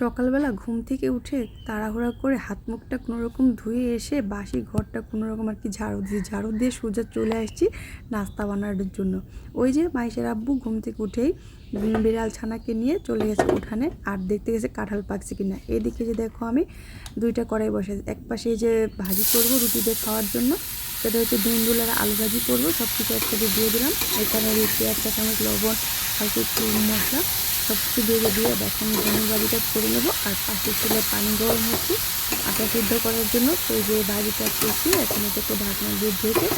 সকালবেলা ঘুম থেকে উঠে তাড়াহুড়া করে হাত মুখটা কোনো রকম ধুয়ে এসে বাসি ঘরটা কোনো রকম আর কি ঝাড়ু দিয়ে ঝাড়ু দিয়ে সোজা চলে আসছি নাস্তা বানানোর জন্য। ওই যে মাইশের আব্বু ঘুম থেকে উঠেই বিড়াল ছানাকে নিয়ে চলে গেছে উঠানে আর দেখতে গেছে কাঁঠাল পাকছে কিনা। এদিকে যে দেখো আমি দুইটা কড়াই বসে এক পাশে যে ভাজি করব রুটি দিয়ে খাওয়ার জন্য, সেটা হচ্ছে দুন্দুল আর আলু ভাজি করব সব কিছু একসাথে দিয়ে দিলাম। এখানে রুটি একটা চামচ লবণ, হালকা একটু মশলা। সব কিছু দিয়ে দিয়ে দেখো আমি ধনের ভাজিটা করে নেব আর পাশের চুলে পানি গরম হচ্ছে। আটা সিদ্ধ করার জন্য তো যে ভাজিটা করছি, এখন এটাকে ঢাকনা দিয়ে ঢেকে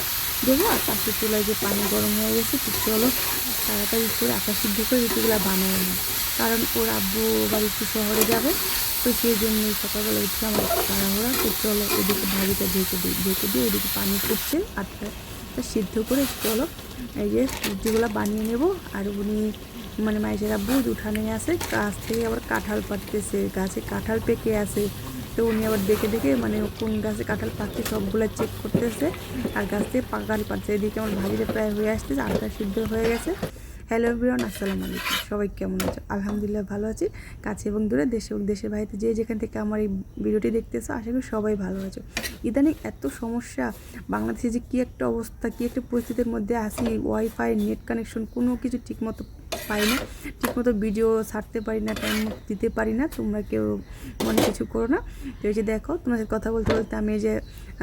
দেবো আর পাশের চুলায় যে পানি গরম হয়ে গেছে, তো চলো তাড়াতাড়ি করে আটা সিদ্ধ করে রুটিগুলো বানিয়ে নিই। কারণ ওর আব্বু বাড়িতে শহরে যাবে, তো সেই জন্যই সকালবেলা উঠে আমার তাড়াহুড়া, তো চলো এদিকে ভাজিটা ঢেকে দিই, ঢেকে দিয়ে ওদিকে পানি ফুটছে তা সিদ্ধ করে চলো এই যে রুটিগুলো বানিয়ে নেব। আর উনি মানে মাইসের আব্বু উঠানে আছে গাছ থেকে আবার কাঁঠাল পাড়তেছে, গাছে কাঁঠাল পেকে আছে। তো উনি আবার দেখে দেখে মানে কোন গাছে কাঁঠাল পাকছে সবগুলো চেক করতেছে, আর গাছ থেকে পাকাল পাচ্ছে এদিকে আমার ভাজিটা প্রায় হয়ে আসতেছে আলটা সিদ্ধ হয়ে গেছে। হ্যালো এভরিওয়ান আসসালামু আলাইকুম। সবাই কেমন আছো? আলহামদুলিল্লাহ ভালো আছি। কাছে এবং দূরে দেশে এবং দেশের বাইরে যে যেখান থেকে আমার এই ভিডিওটি দেখতেছো, আশা করি সবাই ভালো আছো। ইদানিং এত সমস্যা, বাংলাদেশে যে কী একটা অবস্থা, কী একটা পরিস্থিতির মধ্যে আসি ওয়াইফাই নেট কানেকশন কোনো কিছু ঠিকমতো পাই না ঠিকমতো ভিডিও ছাড়তে পারি না টাইম দিতে পারি না, তোমরা কেউ মনে কিছু করো না। তো এই যে দেখো সাথে কথা বলতে বলতে আমি এই যে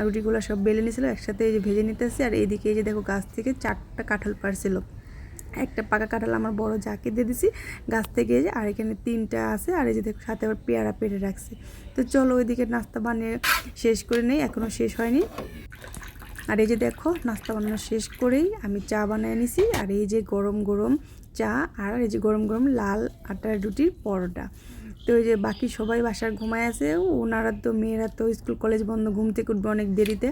রুটিগুলো সব বেলে নিয়েছিল একসাথে এই যে ভেজে নিতেছি আর এইদিকে এই যে দেখো গাছ থেকে চারটা কাঁঠাল পারছিল একটা পাকা কাঁঠাল আমার বড় যাকে দিয়ে দিছি, গাছ থেকে যে, আর এখানে তিনটা আছে, আর এই যে দেখো সাথে আবার পেয়ারা পেরে রাখছি। তো চলো ওইদিকে নাস্তা বানিয়ে শেষ করে নেই এখনও শেষ হয়নি। আর এই যে দেখো, নাস্তা বানানো শেষ করেই আমি চা বানিয়ে নিছি, আর এই যে গরম গরম চা আর এই যে গরম গরম লাল আটার রুটির পরোটা। তো ওই যে বাকি সবাই বাসার ঘুমায় আছে ওনারা তো, মেয়েরা তো স্কুল, কলেজ বন্ধ, ঘুম থেকে উঠবে অনেক দেরিতে।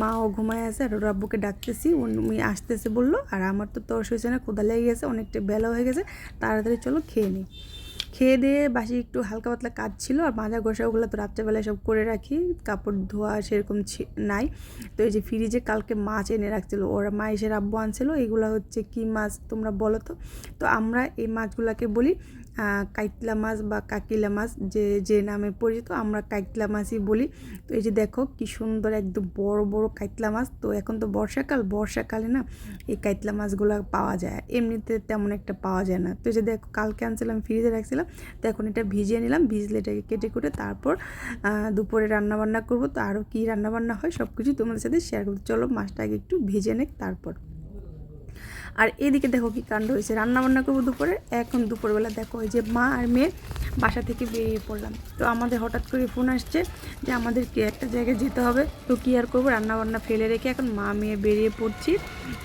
মাও ঘুমায় আছে আর ওর আব্বুকে ডাকতেছি, উনি আসতেছে বলল, আর আমার তো তোর হয়েছে না কোদা লেগে গেছে, অনেকটা বেলা হয়ে গেছে, তাড়াতাড়ি চলো খেয়ে নিই। খেয়ে দিয়ে বাসি একটু হালকা পাতলা কাজ ছিল আর মাজা গোসা ওগুলো তো রাত্রেবেলায় সব করে রাখি, কাপড় ধোয়া সেরকম নাই। তো এই যে ফ্রিজে কালকে মাছ এনে রাখছিল, ওরা মা আব্বু আনছিল, এগুলো হচ্ছে কি মাছ তোমরা বলো তো? তো আমরা এই মাছগুলোকে বলি কাইতলা মাছ বা কাকিলা মাছ যে যে নামে পরিচিত, আমরা কাইতলা মাছই বলি। তো এই যে দেখো কি সুন্দর একদম বড় বড় কাইতলা মাছ তো এখন তো বর্ষাকাল, বর্ষাকালে না এই কাইতলা মাছগুলো পাওয়া যায়। এমনিতে তেমন একটা পাওয়া যায় না। তো এই যে দেখো কালকে আনছিলাম, ফ্রিজে রাখছিলাম। তো এখন এটা ভিজিয়ে নিলাম, ভিজলে এটাকে কেটে কুটে তারপর দুপুরে রান্না বান্না করব। তো আরও কী রান্না বান্না হয় সব কিছু তোমাদের সাথে শেয়ার করব। চলো মাছটা আগে একটু ভেজে নেক, তারপর। আর এদিকে দেখো কি কাণ্ড হয়েছে। রান্না বান্না করব দুপুরে, এখন দুপুরবেলা দেখো ওই যে মা আর মেয়ে বাসা থেকে বেরিয়ে পড়লাম। তো আমাদের হঠাৎ করে ফোন আসছে যে আমাদেরকে একটা জায়গায় যেতে হবে। তো কী আর করব? রান্না বান্না ফেলে রেখে এখন মা মেয়ে বেরিয়ে পড়ছি।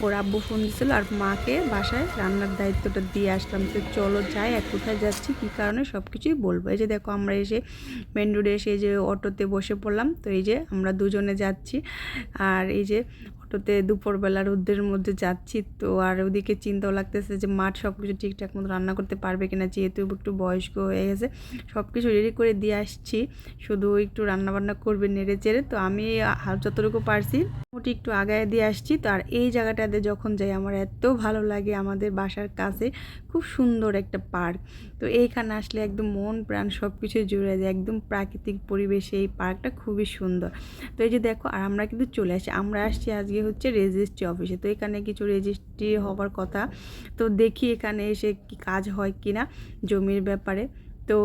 ওর আব্বু ফোন দিছিল আর মাকে বাসায় রান্নার দায়িত্বটা দিয়ে আসলাম। তো চলো যাই আর কোথায় যাচ্ছি, কী কারণে সব কিছুই বলব। এই যে দেখো আমরা এসে মেন রোডে এসে এই যে অটোতে বসে পড়লাম। তো এই যে আমরা দুজনে যাচ্ছি। আর এই যে অটোতে দুপুরবেলা রোদ্রের মধ্যে যাচ্ছি, তো আর ওদিকে চিন্তাও লাগতেছে যে মাঠ সব কিছু ঠিকঠাক মতো রান্না করতে পারবে কিনা, যেহেতু একটু বয়স্ক হয়ে গেছে। সব কিছু রেডি করে দিয়ে আসছি, শুধু একটু রান্না বান্না করবে নেড়ে চেড়ে, তো আমি যতটুকু পারছি মোটামুটি একটু আগায় দিয়ে আসছি। তো আর এই জায়গাটাতে যখন যাই, আমার এত ভালো লাগে আমাদের বাসার কাছে, খুব সুন্দর একটা পার্ক। তো এইখানে আসলে একদম মন প্রাণ সব কিছু জুড়ে যায়, একদম প্রাকৃতিক পরিবেশে এই পার্কটা খুবই সুন্দর। তো এই যে দেখো, আর আমরা কিন্তু চলে আসি, আমরা আসছি আজকে হচ্ছে রেজিস্ট্রি অফিসে তো এখানে কিছু রেজিস্ট্রি হওয়ার কথা। তো দেখি এখানে এসে কি কাজ হয় কি না জমির ব্যাপারে। তো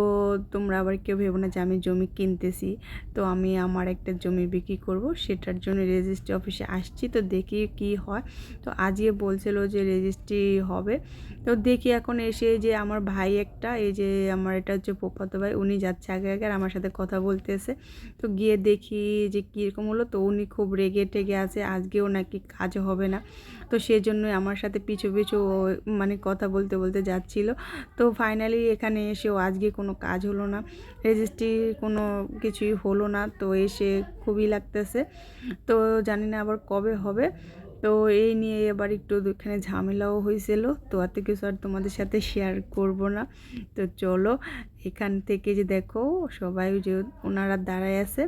তোমরা আবার কেউ ভেবো না যে আমি জমি কিনতেছি। তো আমি আমার একটা জমি বিক্রি করব, সেটার জন্য রেজিস্ট্রি অফিসে আসছি। তো দেখি কি হয়। তো আজকে বলছিল যে রেজিস্ট্রি হবে। তো দেখি এখন এসে যে আমার ভাই একটা, এই যে আমার এটা হচ্ছে পোপাতো ভাই, উনি যাচ্ছে আগে আগে আর আমার সাথে কথা বলতেছে। তো গিয়ে দেখি যে কীরকম হলো। তো উনি খুব রেগে টেগে আছে, আজকেও নাকি কাজ হবে না। তো সেই জন্যই আমার সাথে পিছু পিছু মানে কথা বলতে বলতে যাচ্ছিল। তো ফাইনালি এখানে এসেও আজকে কোনো কাজ হলো না। রেজিস্ট্রি কোনো কিছুই হলো না, তো এসে খুবই লাগতেছে। তো জানি না আবার কবে হবে। তো এই নিয়ে এবার একটু এখানে ঝামেলাও হয়েছিল। তো এত কিছু আর তোমাদের সাথে শেয়ার করব না। তো চলো, এখান থেকে যে দেখো, সবাই যে ওনারা দাঁড়ায় আছে,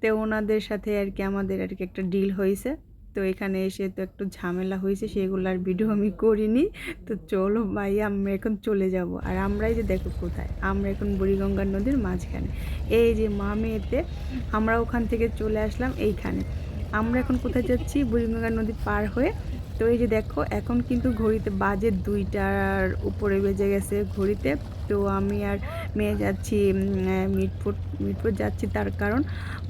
তো ওনাদের সাথে আর কি আমাদের আর কি একটা ডিল হয়েছে। তো এখানে এসে তো একটু ঝামেলা হয়েছে, সেগুলো আর ভিডিও আমি করিনি। তো চলো ভাই, আমরা এখন চলে যাব। আর আমরাই যে দেখো কোথায়, আমরা এখন বুড়িগঙ্গার নদীর মাঝখানে। এই যে মা মেয়েতে আমরা ওখান থেকে চলে আসলাম এইখানে। আমরা এখন কোথায় যাচ্ছি? বুড়িগঙ্গা নদী পার হয়ে, তো এই যে দেখো, এখন কিন্তু ঘড়িতে বাজে দুইটার উপরে বেজে গেছে ঘড়িতে। তো আমি আর মেয়ে যাচ্ছি মিটফুট মিটফুট যাচ্ছি তার কারণ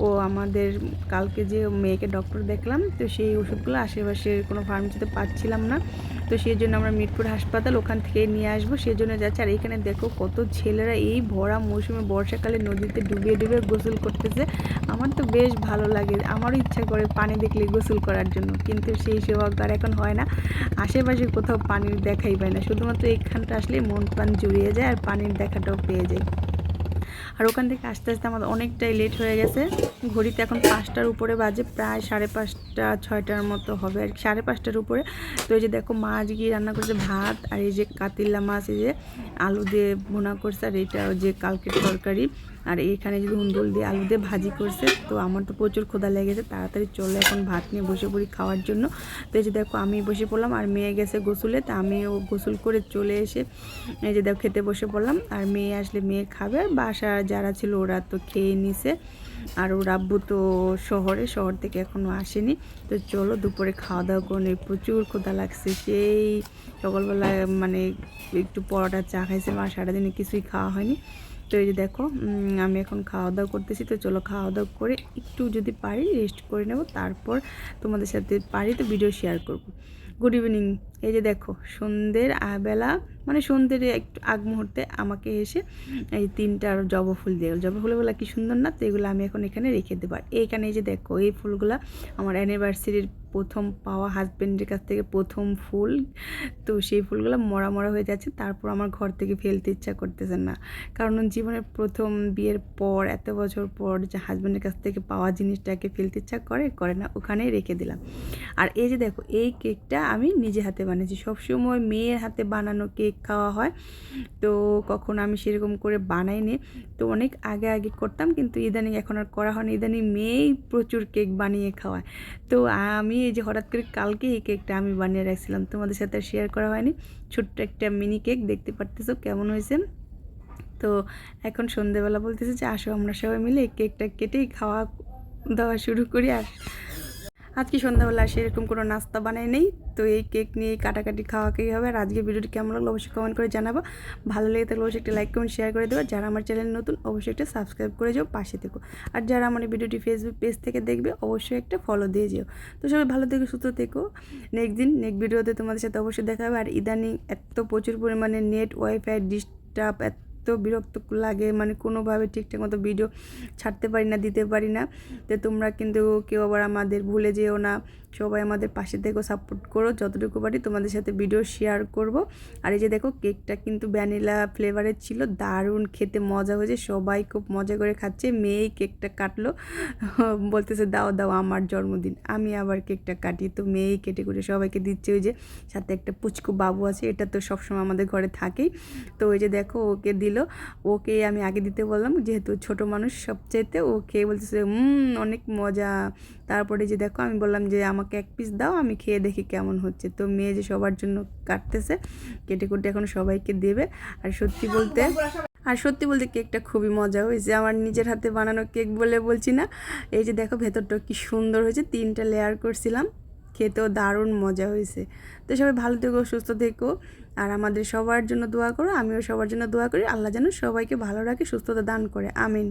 ও আমাদের কালকে যে মেয়েকে ডক্টর দেখলাম, তো সেই ওষুধগুলো আশেপাশে কোনো ফার্মেসিতে পাচ্ছিলাম না। তো সেই জন্য আমরা মিটপুর হাসপাতাল ওখান থেকে নিয়ে আসব, সেই জন্য যাচ্ছি। আর এখানে দেখো কত ছেলেরা এই ভরা মৌসুমে বর্ষাকালে নদীতে ডুবিয়ে ডুবিয়ে গোসল করতেছে। আমার তো বেশ ভালো লাগে, আমারও ইচ্ছা করে পানি দেখলে গোসল করার জন্য, কিন্তু সেই সৌভাগ্য আর এখন হয় না। আশেপাশে কোথাও পানির দেখাই পায় না, শুধুমাত্র এইখানটা আসলে মন প্রাণ জুড়িয়ে যায় আর পানির দেখাটাও পেয়ে যাই। আর ওখান থেকে আস্তে আস্তে আমাদের অনেকটাই লেট হয়ে গেছে। ঘড়িতে এখন পাঁচটার উপরে বাজে, প্রায় সাড়ে পাঁচটা। ছয়টার মতো হবে আর সাড়ে পাঁচটার উপরে। তো এই যে দেখো মাছ গিয়ে রান্না করছে ভাত আর এই যে কাতিল্লা মাছ, এই যে আলু দিয়ে ভুনা করছে আর এটা যে কালকের তরকারি। আর এখানে যদি হুন্ডুল দিয়ে আলু দিয়ে ভাজি করছে, তো আমার তো প্রচুর ক্ষুধা লেগেছে, তাড়াতাড়ি চলে এখন ভাত নিয়ে বসে পড়ি খাওয়ার জন্য। তো এই যে দেখো আমি বসে পড়লাম আর মেয়ে গেছে গোসুলে, তা আমিও গোসল করে চলে এসে এই যে দেখো খেতে বসে পড়লাম। আর মেয়ে আসলে মেয়ে খাবে আর বাসা যারা ছিল ওরা তো খেয়ে নিছে। আর ওর আব্বু তো শহরে, শহর থেকে এখনও আসেনি। তো চলো দুপুরে খাওয়া দাওয়া করে। প্রচুর ক্ষুধা লাগছে। সেই সকালবেলা মানে একটু পরোটা, চা খাইছে, মা সারাদিনে কিছুই খাওয়া হয়নি। তো এই যে দেখো আমি এখন খাওয়া দাওয়া করতেছি। তো চলো খাওয়া দাওয়া করে একটু যদি পারি রেস্ট করে নেব। তারপর তোমাদের সাথে পারি তো ভিডিও শেয়ার করব। গুড ইভিনিং এই যে দেখো, সন্ধ্যের বেলা মানে সন্ধ্যের একটু আগ মুহূর্তে আমাকে এসে এই তিনটা জবা ফুল দিয়ে জবা ফুলগুলো কি সুন্দর না? তো এগুলো আমি এখন এখানে রেখে দেবো। আর এইখানে এই যে দেখো, এই ফুলগুলো আমার অ্যানিভার্সারির প্রথম পাওয়া হাজব্যান্ডের কাছ থেকে প্রথম ফুল। তো সেই ফুলগুলো মরা মরা হয়ে যাচ্ছে, তারপর আমার ঘর থেকে ফেলতে ইচ্ছা করতেছে না। কারণ জীবনের প্রথম বিয়ের পর, এত বছর পর যে হাজব্যান্ডের কাছ থেকে পাওয়া জিনিসটাকে ফেলতে ইচ্ছা করে করে না, ওখানেই রেখে দিলাম। আর এই যে দেখো, এই কেকটা আমি নিজে হাতে বানিয়েছি সবসময় মেয়ের হাতে বানানো কেক খাওয়া হয়। তো কখনো আমি সেরকম করে বানাইনি। তো অনেক আগে আগে করতাম কিন্তু ইদানিং এখন আর করা হয়নি। ইদানিং মেয়েই প্রচুর কেক বানিয়ে খাওয়ায়। তো আমি এই যে হঠাৎ করে কালকে এই কেকটা আমি বানিয়ে রাখছিলাম। তোমাদের সাথে শেয়ার করা হয়নি। ছোট্ট একটা মিনি কেক দেখতে পারতেছো কেমন হয়েছে? তো এখন সন্ধেবেলা বলতেছে যে, আসো আমরা সবাই মিলে কেকটা কেটেই খাওয়া দাওয়া শুরু করি। আর আজকে সন্ধ্যাবেলা সেরকম কোনো নাস্তা বানাই নেই। তো এই কেক নিয়ে কাটাকাটি খাওয়াকেই হবে আর আজকে ভিডিওটি কেমন লাগল অবশ্যই কমেন্ট করে জানাব। ভালো লেগে থাকলে অবশ্যই একটা লাইক কমেন্ট শেয়ার করে দেবো। যারা আমার চ্যানেল নতুন, অবশ্যই একটা সাবস্ক্রাইব করে যাও, পাশে থেকো। আর যারা আমার এই ভিডিওটি ফেসবুক পেজ থেকে দেখবে, অবশ্যই একটা ফলো দিয়ে যেও। তো সবাই ভালো থেকো, সুস্থ থেকো। নেক্সট দিন নেক্সট ভিডিওতে তোমাদের সাথে অবশ্যই দেখা হবে। আর ইদানিং এত প্রচুর পরিমাণে নেট ওয়াইফাই ডিস্টার্ব এত বিরক্ত লাগে মানে কোনোভাবে ঠিকঠাক মতো ভিডিও ছাড়তে পারি না, দিতে পারি না। তো তোমরা কিন্তু কেউ আবার আমাদের ভুলে যেও না। সবাই আমাদের পাশে থেকেও সাপোর্ট করো, যতটুকু পারি তোমাদের সাথে ভিডিও শেয়ার করব। আর এই যে দেখো কেকটা কিন্তু ভ্যানিলা ফ্লেভারের ছিল, দারুণ খেতে মজা হয়েছে, সবাই খুব মজা করে খাচ্ছে, মেয়েই কেকটা কাটলো। বলতেছে, দাও দাও, আমার জন্মদিন। আমি আবার কেকটা কাটি, তো মেয়েই কেটে কুটে সবাইকে দিচ্ছে, ওই যে সাথে একটা পুচকু বাবু আছে, এটা তো সবসময় আমাদের ঘরে থাকেই। তো ওই যে দেখো, ওকে দিল, ওকে আমি আগে দিতে বললাম, যেহেতু ছোট মানুষ সবচাইতে ও খেয়ে বলতেছে অনেক মজা। তারপরে যে দেখো আমি বললাম যে আমাকে এক পিস দাও, আমি খেয়ে দেখি কেমন হচ্ছে। তো মেয়ে যে সবার জন্য কাটতেছে, কেটে কুটে এখন সবাইকে দেবে। আর সত্যি বলতে, আর সত্যি বলতে কেকটা খুবই মজা হয়েছে। আমার নিজের হাতে বানানো কেক বলে বলছি না। এই যে দেখো ভেতরটা কি সুন্দর হয়েছে, তিনটা লেয়ার করছিলাম। খেতেও দারুণ মজা হয়েছে। তো সবাই ভালো থেকো, সুস্থ থেকো। আর আমাদের সবার জন্য দোয়া করো, আমিও সবার জন্য দোয়া করি। আল্লাহ যেন সবাইকে ভালো রাখে, সুস্থতা দান করে। আমিন।